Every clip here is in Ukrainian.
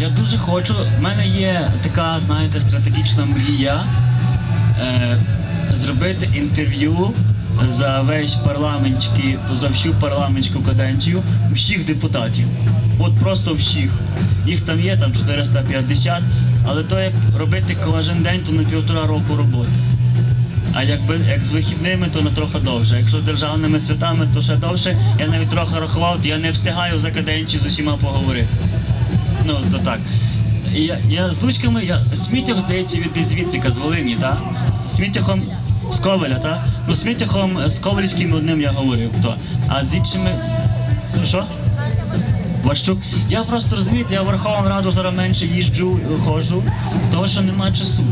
Я дуже хочу. В мене є така, знаєте, стратегічна мрія е, зробити інтерв'ю за весь парламентський, за всю парламентську каденцію всіх депутатів. От просто всіх. Їх там є там 450, але то як робити кожен день, то на півтора року роботи. А якби як з вихідними, то на трохи довше. Якщо з державними святами, то ще довше. Я навіть трохи рахував, то я не встигаю за каденцію з усіма поговорити. Ну, то так. Я, я з лучками, я сміттях, здається, від звідси з Волині, так? Сміттяхом з Ковеля, так? Ну, Смітяхом з Ковельським одним я говорив, то. А з іншими. Що? що? Ващук. Я просто розумієте, я в Верховну Раду зараз менше їжджу, ходжу, тому що нема часу.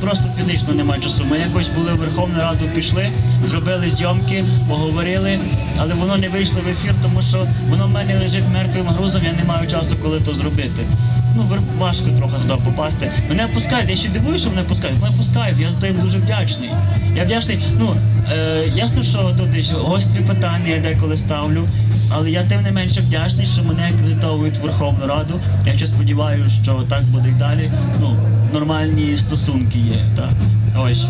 Просто фізично немає часу. Ми якось були в Верховну Раду, пішли, зробили зйомки, поговорили, але воно не вийшло в ефір, тому що воно в мене лежить мертвим грузом, я не маю часу, коли то зробити. Ну, важко трохи туди попасти. Мене пускають, я ще дивуюся, що мене пускають. Мене пускають, я за їм дуже вдячний. Я вдячний. Ну, е, ясно, що тут гострі питання я деколи ставлю, але я тим не менше вдячний, що мене акредитовують в Верховну Раду. Я ще сподіваюся, що так буде і далі. Ну, нормальні стосунки є. Так? Ось.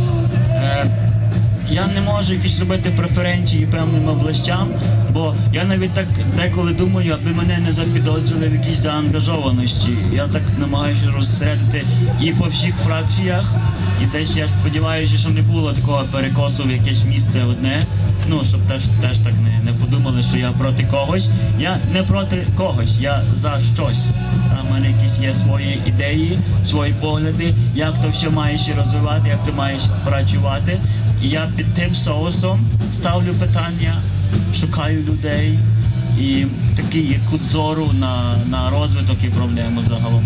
Я не можу якісь робити преференції певним областям, бо я навіть так деколи думаю, аби мене не запідозрили в якійсь заангажованості. Я так намагаюся розсередити і по всіх фракціях, і десь я сподіваюся, що не було такого перекосу в якесь місце одне. Ну, щоб теж теж так не, не подумали, що я проти когось. Я не проти когось, я за щось. Там в мене якісь є свої ідеї, свої погляди, як то все маєш розвивати, як ти маєш працювати. Я під тим соусом ставлю питання, шукаю людей і такий є кудзору на, на розвиток і проблему загалом.